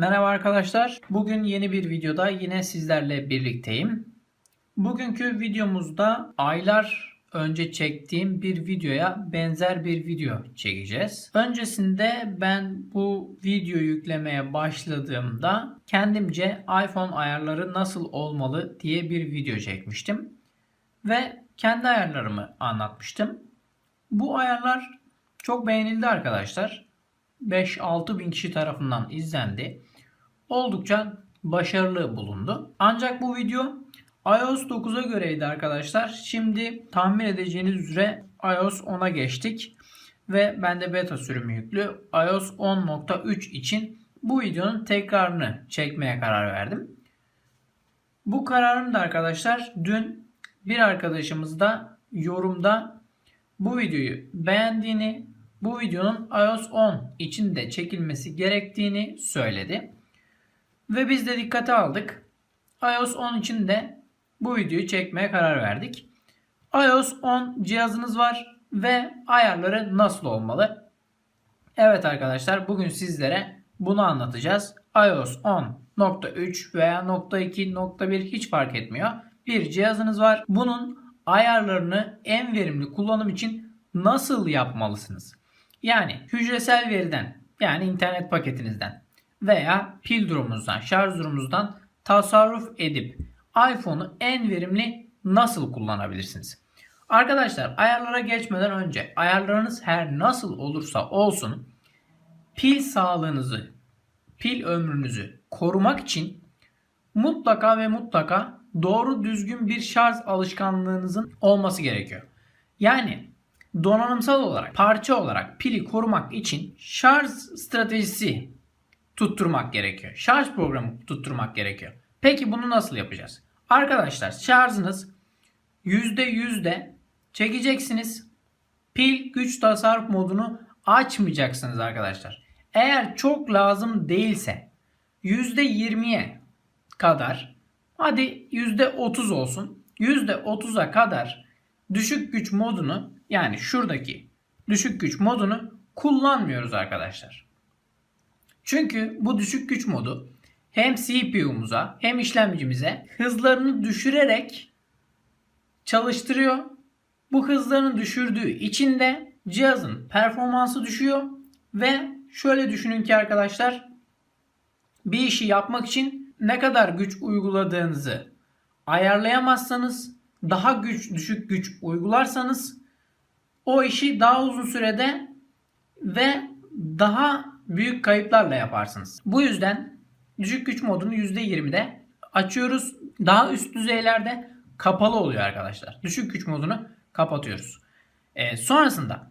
Merhaba arkadaşlar. Bugün yeni bir videoda yine sizlerle birlikteyim. Bugünkü videomuzda aylar önce çektiğim bir videoya benzer bir video çekeceğiz. Öncesinde ben bu videoyu yüklemeye başladığımda kendimce iPhone ayarları nasıl olmalı diye bir video çekmiştim. Ve kendi ayarlarımı anlatmıştım. Bu ayarlar çok beğenildi arkadaşlar. 5-6 bin kişi tarafından izlendi. Oldukça başarılı bulundu. Ancak bu video iOS 9'a göreydi arkadaşlar. Şimdi tahmin edeceğiniz üzere iOS 10'a geçtik. Ve bende beta sürümü yüklü. iOS 10.3 için bu videonun tekrarını çekmeye karar verdim. Bu kararım da arkadaşlar dün bir arkadaşımız da yorumda bu videoyu beğendiğini, bu videonun iOS 10 için de çekilmesi gerektiğini söyledi. Ve biz de dikkate aldık. iOS 10 için de bu videoyu çekmeye karar verdik. iOS 10 cihazınız var ve ayarları nasıl olmalı? Evet arkadaşlar bugün sizlere bunu anlatacağız. iOS 10.3 veya .2.1 hiç fark etmiyor. Bir cihazınız var. Bunun ayarlarını en verimli kullanım için nasıl yapmalısınız? Yani hücresel veriden yani internet paketinizden veya pil durumunuzdan, şarj durumunuzdan tasarruf edip iPhone'u en verimli nasıl kullanabilirsiniz? Arkadaşlar ayarlara geçmeden önce ayarlarınız her nasıl olursa olsun pil sağlığınızı, pil ömrünüzü korumak için mutlaka ve mutlaka doğru düzgün bir şarj alışkanlığınızın olması gerekiyor. Yani donanımsal olarak, parça olarak pili korumak için şarj stratejisi tutturmak gerekiyor. Şarj programı tutturmak gerekiyor. Peki bunu nasıl yapacağız? Arkadaşlar şarjınız %100'de çekeceksiniz. Pil güç tasarruf modunu açmayacaksınız arkadaşlar. Eğer çok lazım değilse %20'ye kadar hadi %30 olsun. %30'a kadar düşük güç modunu yani şuradaki düşük güç modunu kullanmıyoruz arkadaşlar. Çünkü bu düşük güç modu hem CPU'muza hem işlemcimize hızlarını düşürerek çalıştırıyor. Bu hızlarını düşürdüğü için de cihazın performansı düşüyor ve şöyle düşünün ki arkadaşlar bir işi yapmak için ne kadar güç uyguladığınızı ayarlayamazsanız daha güç düşük güç uygularsanız o işi daha uzun sürede ve daha büyük kayıplarla yaparsınız. Bu yüzden düşük güç modunu %20'de açıyoruz. Daha üst düzeylerde kapalı oluyor arkadaşlar. Düşük güç modunu kapatıyoruz. Ee, sonrasında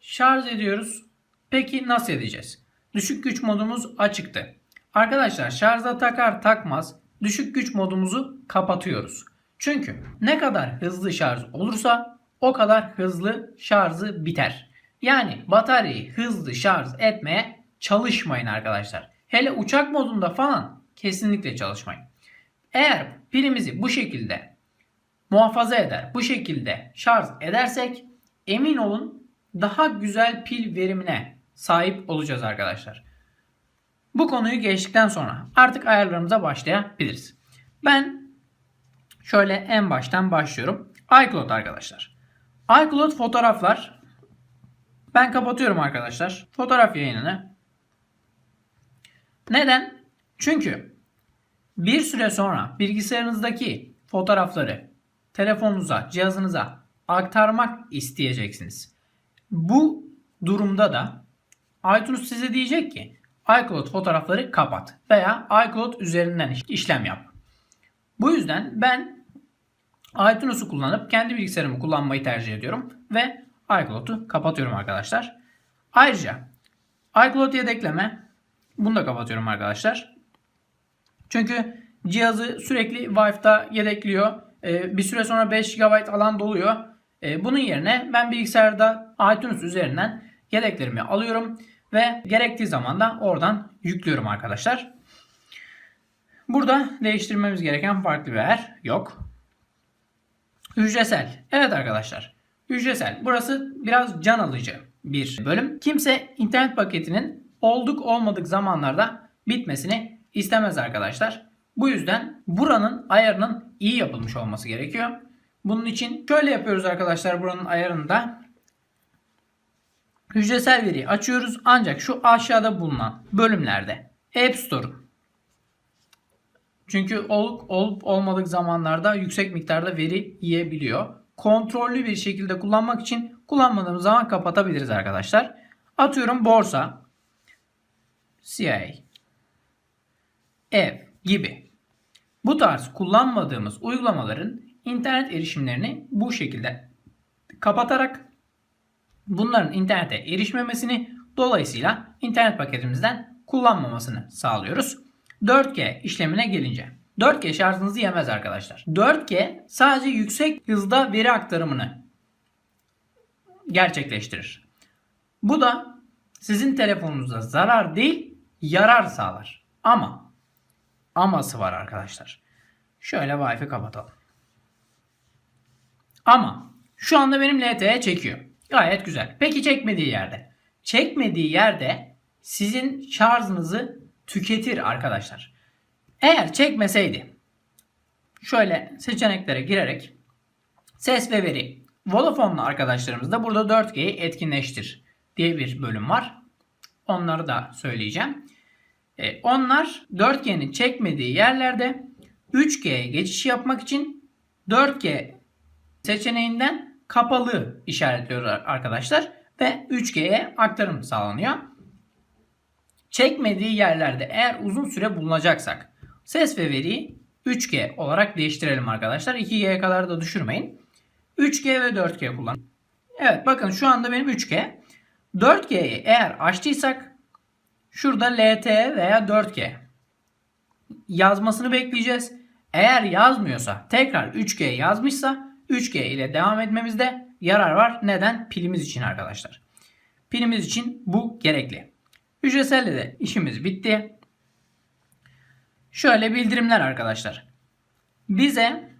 şarj ediyoruz. Peki nasıl edeceğiz? Düşük güç modumuz açıktı. Arkadaşlar şarja takar takmaz düşük güç modumuzu kapatıyoruz. Çünkü ne kadar hızlı şarj olursa o kadar hızlı şarjı biter. Yani bataryayı hızlı şarj etmeye çalışmayın arkadaşlar. Hele uçak modunda falan kesinlikle çalışmayın. Eğer pilimizi bu şekilde muhafaza eder, bu şekilde şarj edersek emin olun daha güzel pil verimine sahip olacağız arkadaşlar. Bu konuyu geçtikten sonra artık ayarlarımıza başlayabiliriz. Ben şöyle en baştan başlıyorum. iCloud arkadaşlar. iCloud fotoğraflar. Ben kapatıyorum arkadaşlar. Fotoğraf yayınını. Neden? Çünkü bir süre sonra bilgisayarınızdaki fotoğrafları telefonunuza, cihazınıza aktarmak isteyeceksiniz. Bu durumda da iTunes size diyecek ki iCloud fotoğrafları kapat veya iCloud üzerinden işlem yap. Bu yüzden ben iTunes'u kullanıp kendi bilgisayarımı kullanmayı tercih ediyorum ve iCloud'u kapatıyorum arkadaşlar. Ayrıca iCloud yedekleme bunu da kapatıyorum arkadaşlar. Çünkü cihazı sürekli Wi-Fi'da yedekliyor. Ee, bir süre sonra 5 GB alan doluyor. Ee, bunun yerine ben bilgisayarda iTunes üzerinden yedeklerimi alıyorum ve gerektiği zaman da oradan yüklüyorum arkadaşlar. Burada değiştirmemiz gereken farklı bir yer yok. Hücresel. Evet arkadaşlar. Hücresel. Burası biraz can alıcı bir bölüm. Kimse internet paketinin olduk olmadık zamanlarda bitmesini istemez arkadaşlar. Bu yüzden buranın ayarının iyi yapılmış olması gerekiyor. Bunun için şöyle yapıyoruz arkadaşlar buranın ayarında. Hücresel veriyi açıyoruz ancak şu aşağıda bulunan bölümlerde App Store'un çünkü olup, olup olmadık zamanlarda yüksek miktarda veri yiyebiliyor. Kontrollü bir şekilde kullanmak için kullanmadığımız zaman kapatabiliriz arkadaşlar. Atıyorum borsa, CIA, ev gibi. Bu tarz kullanmadığımız uygulamaların internet erişimlerini bu şekilde kapatarak bunların internete erişmemesini dolayısıyla internet paketimizden kullanmamasını sağlıyoruz. 4G işlemine gelince 4G şarjınızı yemez arkadaşlar. 4G sadece yüksek hızda veri aktarımını gerçekleştirir. Bu da sizin telefonunuza zarar değil yarar sağlar. Ama aması var arkadaşlar. Şöyle Wi-Fi kapatalım. Ama şu anda benim LTE çekiyor. Gayet güzel. Peki çekmediği yerde? Çekmediği yerde sizin şarjınızı tüketir arkadaşlar. Eğer çekmeseydi şöyle seçeneklere girerek ses ve veri Vodafone'lu arkadaşlarımız da burada 4G'yi etkinleştir diye bir bölüm var. Onları da söyleyeceğim. E, onlar 4G'nin çekmediği yerlerde 3G'ye geçiş yapmak için 4G seçeneğinden kapalı işaretliyorlar arkadaşlar ve 3G'ye aktarım sağlanıyor. Çekmediği yerlerde eğer uzun süre bulunacaksak ses ve veriyi 3G olarak değiştirelim arkadaşlar. 2G'ye kadar da düşürmeyin. 3G ve 4G kullan. Evet bakın şu anda benim 3G. 4G'yi eğer açtıysak şurada LTE veya 4G yazmasını bekleyeceğiz. Eğer yazmıyorsa tekrar 3G yazmışsa 3G ile devam etmemizde yarar var. Neden? Pilimiz için arkadaşlar. Pilimiz için bu gerekli. Hücreselle de işimiz bitti. Şöyle bildirimler arkadaşlar. Bize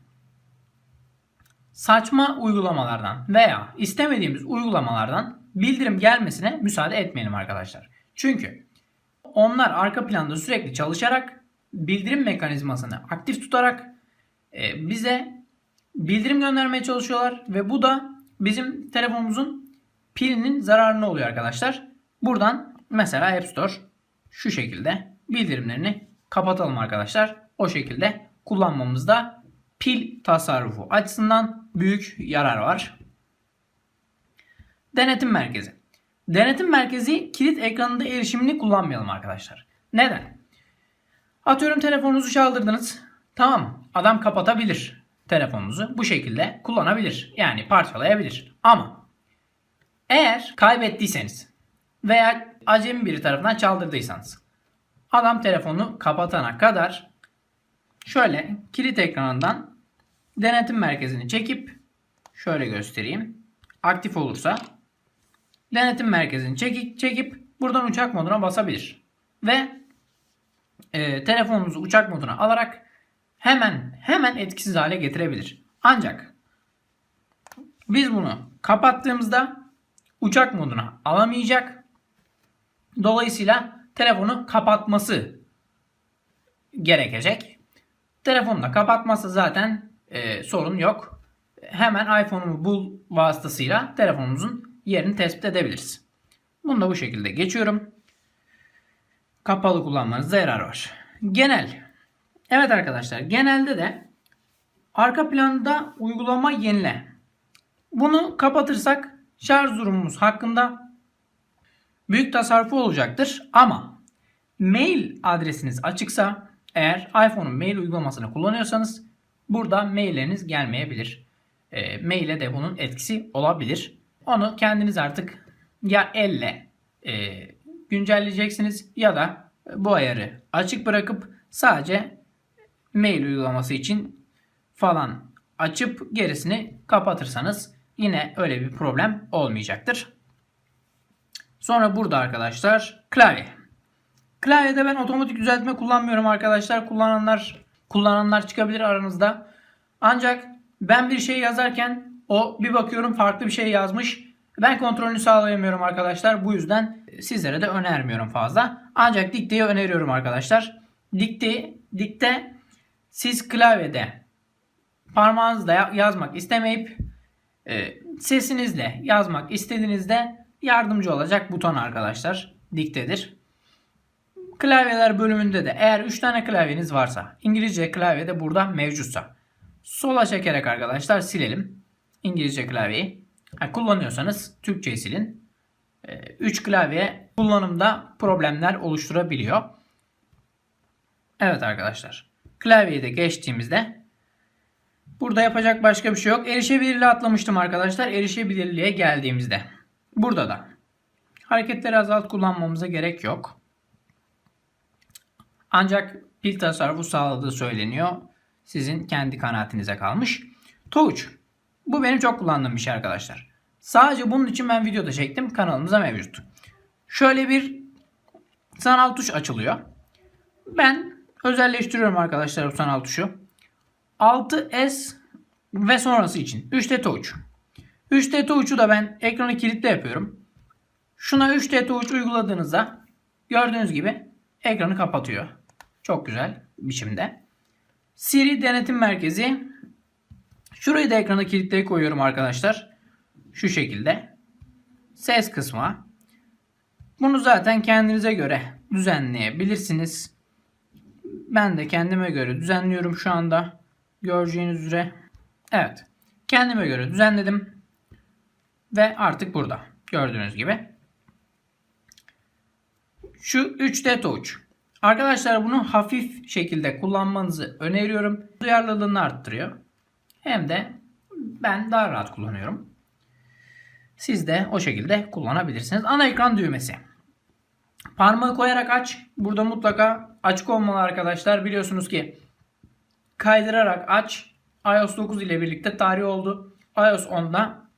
saçma uygulamalardan veya istemediğimiz uygulamalardan bildirim gelmesine müsaade etmeyelim arkadaşlar. Çünkü onlar arka planda sürekli çalışarak bildirim mekanizmasını aktif tutarak e, bize bildirim göndermeye çalışıyorlar ve bu da bizim telefonumuzun pilinin zararına oluyor arkadaşlar. Buradan mesela App Store şu şekilde bildirimlerini kapatalım arkadaşlar. O şekilde kullanmamızda pil tasarrufu açısından büyük yarar var. Denetim merkezi. Denetim merkezi kilit ekranında erişimini kullanmayalım arkadaşlar. Neden? Atıyorum telefonunuzu çaldırdınız. Tamam adam kapatabilir telefonunuzu. Bu şekilde kullanabilir. Yani parçalayabilir. Ama eğer kaybettiyseniz veya acemi biri tarafından çaldırdıysanız adam telefonu kapatana kadar şöyle kilit ekranından denetim merkezini çekip şöyle göstereyim. Aktif olursa denetim merkezini çekip, çekip buradan uçak moduna basabilir. Ve e, telefonunuzu uçak moduna alarak hemen hemen etkisiz hale getirebilir. Ancak biz bunu kapattığımızda uçak moduna alamayacak. Dolayısıyla telefonu kapatması gerekecek. Telefonu da kapatmazsa zaten e, sorun yok. Hemen iPhone'umu bul vasıtasıyla telefonumuzun yerini tespit edebiliriz. Bunu da bu şekilde geçiyorum. Kapalı kullanmanızda yarar var. Genel. Evet arkadaşlar genelde de arka planda uygulama yenile. Bunu kapatırsak şarj durumumuz hakkında büyük tasarrufu olacaktır. Ama mail adresiniz açıksa eğer iPhone'un mail uygulamasını kullanıyorsanız burada mailleriniz gelmeyebilir. E, maile de bunun etkisi olabilir. Onu kendiniz artık ya elle e, güncelleyeceksiniz ya da bu ayarı açık bırakıp sadece mail uygulaması için falan açıp gerisini kapatırsanız yine öyle bir problem olmayacaktır. Sonra burada arkadaşlar klavye. Klavyede ben otomatik düzeltme kullanmıyorum arkadaşlar. Kullananlar kullananlar çıkabilir aranızda. Ancak ben bir şey yazarken o bir bakıyorum farklı bir şey yazmış Ben kontrolünü sağlayamıyorum arkadaşlar. Bu yüzden sizlere de önermiyorum fazla. Ancak dikteyi öneriyorum arkadaşlar. Dikte, dikte siz klavyede parmağınızla ya- yazmak istemeyip e, sesinizle yazmak istediğinizde yardımcı olacak buton arkadaşlar. Diktedir. Klavyeler bölümünde de eğer 3 tane klavyeniz varsa İngilizce klavye de burada mevcutsa sola çekerek arkadaşlar silelim. İngilizce klavyeyi. Ha, kullanıyorsanız Türkçeyi silin. 3 klavye kullanımda problemler oluşturabiliyor. Evet arkadaşlar. Klavyeyi de geçtiğimizde burada yapacak başka bir şey yok. Erişebilirliği atlamıştım arkadaşlar. Erişebilirliğe geldiğimizde burada da hareketleri azalt kullanmamıza gerek yok. Ancak pil tasarrufu sağladığı söyleniyor. Sizin kendi kanaatinize kalmış. Touch. Bu benim çok kullandığım bir şey arkadaşlar. Sadece bunun için ben videoda çektim. Kanalımıza mevcut. Şöyle bir sanal tuş açılıyor. Ben özelleştiriyorum arkadaşlar bu sanal tuşu. 6S ve sonrası için 3D Touch. 3D Touch'u da ben ekranı kilitle yapıyorum. Şuna 3D Touch uyguladığınızda gördüğünüz gibi ekranı kapatıyor. Çok güzel biçimde. Siri denetim merkezi. Şurayı da ekrana kilitleyip koyuyorum arkadaşlar. Şu şekilde. Ses kısmı. Bunu zaten kendinize göre düzenleyebilirsiniz. Ben de kendime göre düzenliyorum şu anda. Göreceğiniz üzere. Evet. Kendime göre düzenledim. Ve artık burada. Gördüğünüz gibi. Şu 3D Touch. Arkadaşlar bunu hafif şekilde kullanmanızı öneriyorum. Duyarlılığını arttırıyor. Hem de ben daha rahat kullanıyorum. Siz de o şekilde kullanabilirsiniz. Ana ekran düğmesi. Parmağı koyarak aç. Burada mutlaka açık olmalı arkadaşlar. Biliyorsunuz ki kaydırarak aç. iOS 9 ile birlikte tarih oldu. iOS 10'da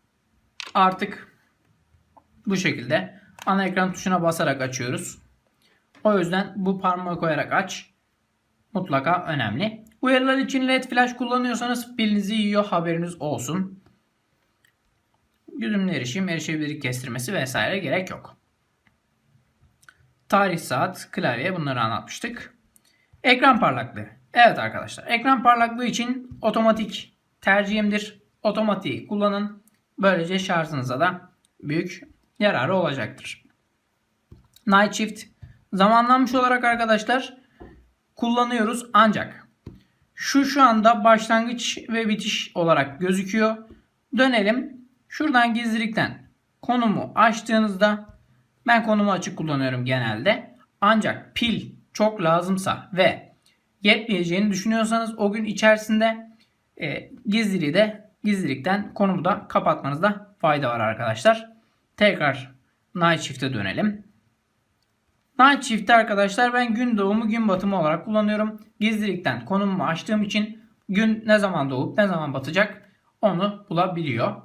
artık bu şekilde ana ekran tuşuna basarak açıyoruz. O yüzden bu parmağı koyarak aç. Mutlaka önemli. Uyarılar için LED flash kullanıyorsanız pilinizi yiyor haberiniz olsun. Güdümlü erişim, erişebilirlik kestirmesi vesaire gerek yok. Tarih, saat, klavye bunları anlatmıştık. Ekran parlaklığı. Evet arkadaşlar ekran parlaklığı için otomatik tercihimdir. Otomatik kullanın. Böylece şarjınıza da büyük yararı olacaktır. Night Shift zamanlanmış olarak arkadaşlar kullanıyoruz ancak şu şu anda başlangıç ve bitiş olarak gözüküyor. Dönelim. Şuradan gizlilikten konumu açtığınızda ben konumu açık kullanıyorum genelde. Ancak pil çok lazımsa ve yetmeyeceğini düşünüyorsanız o gün içerisinde e, gizliliği de gizlilikten konumu da kapatmanızda fayda var arkadaşlar. Tekrar Night Shift'e dönelim. Night Shift'te arkadaşlar ben gün doğumu gün batımı olarak kullanıyorum. Gizlilikten konumumu açtığım için gün ne zaman doğup ne zaman batacak onu bulabiliyor.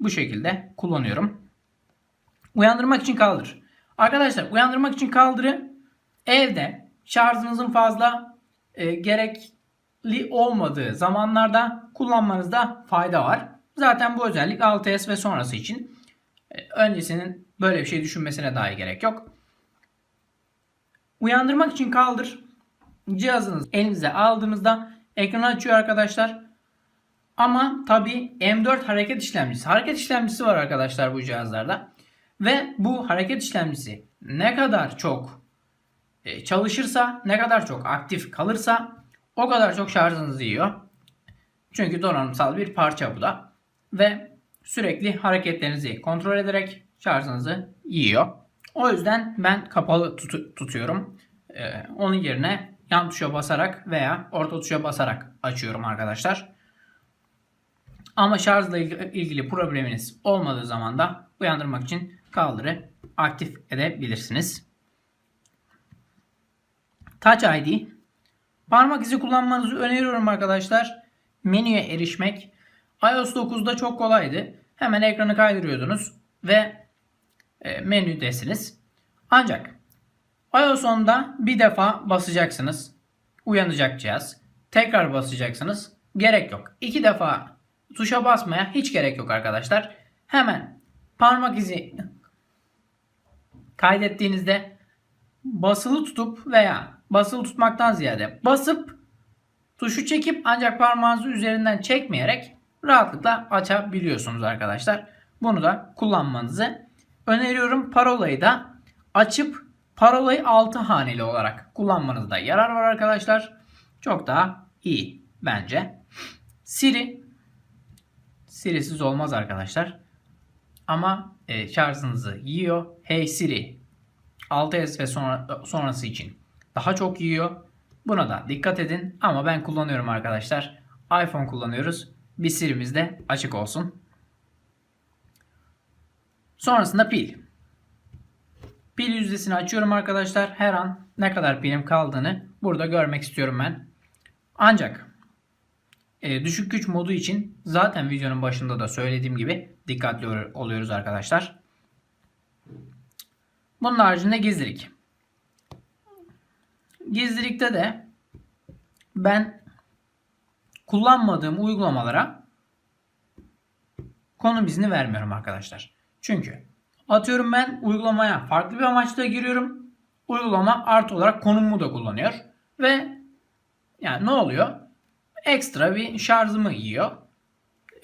Bu şekilde kullanıyorum. Uyandırmak için kaldır. Arkadaşlar uyandırmak için kaldırı evde şarjınızın fazla e, gerekli olmadığı zamanlarda kullanmanızda fayda var. Zaten bu özellik 6S ve sonrası için. E, öncesinin böyle bir şey düşünmesine dahi gerek yok. Uyandırmak için kaldır. Cihazınızı elinize aldığınızda ekranı açıyor arkadaşlar. Ama tabi M4 hareket işlemcisi. Hareket işlemcisi var arkadaşlar bu cihazlarda. Ve bu hareket işlemcisi ne kadar çok e, çalışırsa, ne kadar çok aktif kalırsa o kadar çok şarjınızı yiyor. Çünkü donanımsal bir parça bu da. Ve sürekli hareketlerinizi kontrol ederek şarjınızı yiyor. O yüzden ben kapalı tut- tutuyorum. Ee, onun yerine yan tuşa basarak veya orta tuşa basarak açıyorum arkadaşlar. Ama şarjla ilg- ilgili probleminiz olmadığı zaman da uyandırmak için kaldırı aktif edebilirsiniz. Touch ID. Parmak izi kullanmanızı öneriyorum arkadaşlar. Menüye erişmek iOS 9'da çok kolaydı. Hemen ekranı kaydırıyordunuz ve menüdesiniz. Ancak iOS 10'da bir defa basacaksınız. Uyanacak cihaz. Tekrar basacaksınız. Gerek yok. İki defa tuşa basmaya hiç gerek yok arkadaşlar. Hemen parmak izi kaydettiğinizde basılı tutup veya basılı tutmaktan ziyade basıp tuşu çekip ancak parmağınızı üzerinden çekmeyerek rahatlıkla açabiliyorsunuz arkadaşlar. Bunu da kullanmanızı öneriyorum. Parolayı da açıp parolayı 6 haneli olarak kullanmanızda yarar var arkadaşlar. Çok daha iyi bence. Siri Siri'siz olmaz arkadaşlar. Ama e, şarjınızı yiyor. Hey Siri 6S ve sonra, sonrası için daha çok yiyor. Buna da dikkat edin. Ama ben kullanıyorum arkadaşlar. iPhone kullanıyoruz. Bir Siri'miz de açık olsun. Sonrasında pil. Pil yüzdesini açıyorum arkadaşlar. Her an ne kadar pilim kaldığını burada görmek istiyorum ben. Ancak e, düşük güç modu için zaten videonun başında da söylediğim gibi dikkatli oluyoruz arkadaşlar. Bunun haricinde gizlilik. Gizlilikte de ben kullanmadığım uygulamalara konum izni vermiyorum arkadaşlar. Çünkü atıyorum ben uygulamaya farklı bir amaçla giriyorum. Uygulama artı olarak konumumu da kullanıyor. Ve yani ne oluyor? Ekstra bir şarjımı yiyor.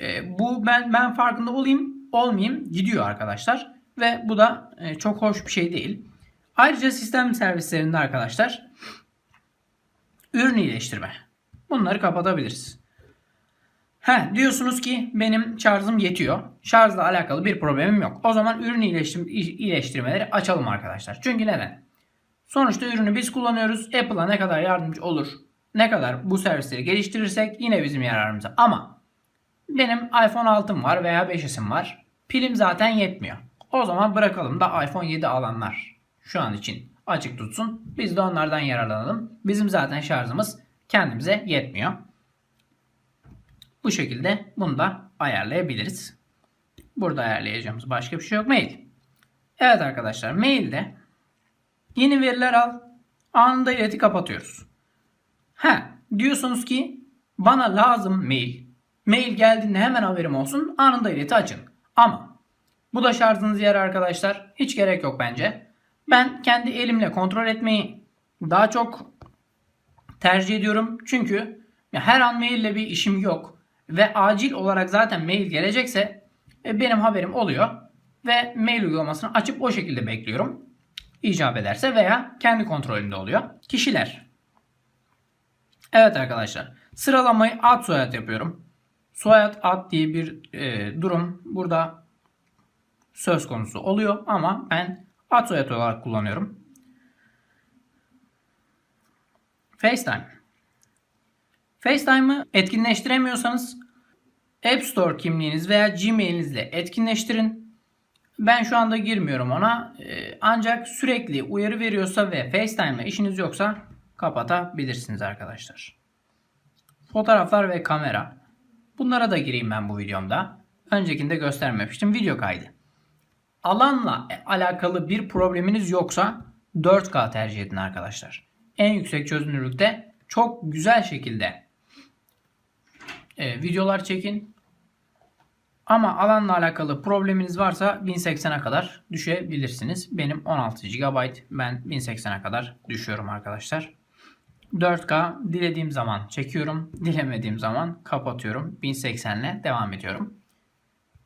E, bu ben ben farkında olayım olmayayım gidiyor arkadaşlar. Ve bu da e, çok hoş bir şey değil. Ayrıca sistem servislerinde arkadaşlar ürün iyileştirme. Bunları kapatabiliriz. He, diyorsunuz ki benim şarjım yetiyor. Şarjla alakalı bir problemim yok. O zaman ürün iyileştir iyileştirmeleri açalım arkadaşlar. Çünkü neden? Sonuçta ürünü biz kullanıyoruz. Apple'a ne kadar yardımcı olur, ne kadar bu servisleri geliştirirsek yine bizim yararımıza. Ama benim iPhone 6'm var veya 5'im var. Pilim zaten yetmiyor. O zaman bırakalım da iPhone 7 alanlar şu an için açık tutsun. Biz de onlardan yararlanalım. Bizim zaten şarjımız kendimize yetmiyor. Bu şekilde bunu da ayarlayabiliriz. Burada ayarlayacağımız başka bir şey yok. Mail. Evet arkadaşlar mailde yeni veriler al. Anında ileti kapatıyoruz. Ha diyorsunuz ki bana lazım mail. Mail geldiğinde hemen haberim olsun. Anında ileti açın. Ama bu da şarjınız yer arkadaşlar. Hiç gerek yok bence. Ben kendi elimle kontrol etmeyi daha çok tercih ediyorum. Çünkü her an maille bir işim yok. Ve acil olarak zaten mail gelecekse e, benim haberim oluyor. Ve mail uygulamasını açıp o şekilde bekliyorum. İcap ederse veya kendi kontrolümde oluyor. Kişiler. Evet arkadaşlar. Sıralamayı ad soyad yapıyorum. Soyad ad diye bir e, durum burada söz konusu oluyor ama ben ad soyad olarak kullanıyorum. FaceTime. FaceTime'ı etkinleştiremiyorsanız App Store kimliğiniz veya Gmail'inizle etkinleştirin. Ben şu anda girmiyorum ona. Ee, ancak sürekli uyarı veriyorsa ve FaceTime ile işiniz yoksa kapatabilirsiniz arkadaşlar. Fotoğraflar ve kamera. Bunlara da gireyim ben bu videomda. Öncekinde göstermemiştim. Video kaydı. Alanla alakalı bir probleminiz yoksa 4K tercih edin arkadaşlar. En yüksek çözünürlükte çok güzel şekilde e, videolar çekin. Ama alanla alakalı probleminiz varsa 1080'e kadar düşebilirsiniz. Benim 16 GB ben 1080'e kadar düşüyorum arkadaşlar. 4K dilediğim zaman çekiyorum. Dilemediğim zaman kapatıyorum. 1080 ile devam ediyorum.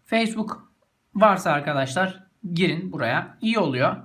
Facebook varsa arkadaşlar girin buraya. İyi oluyor.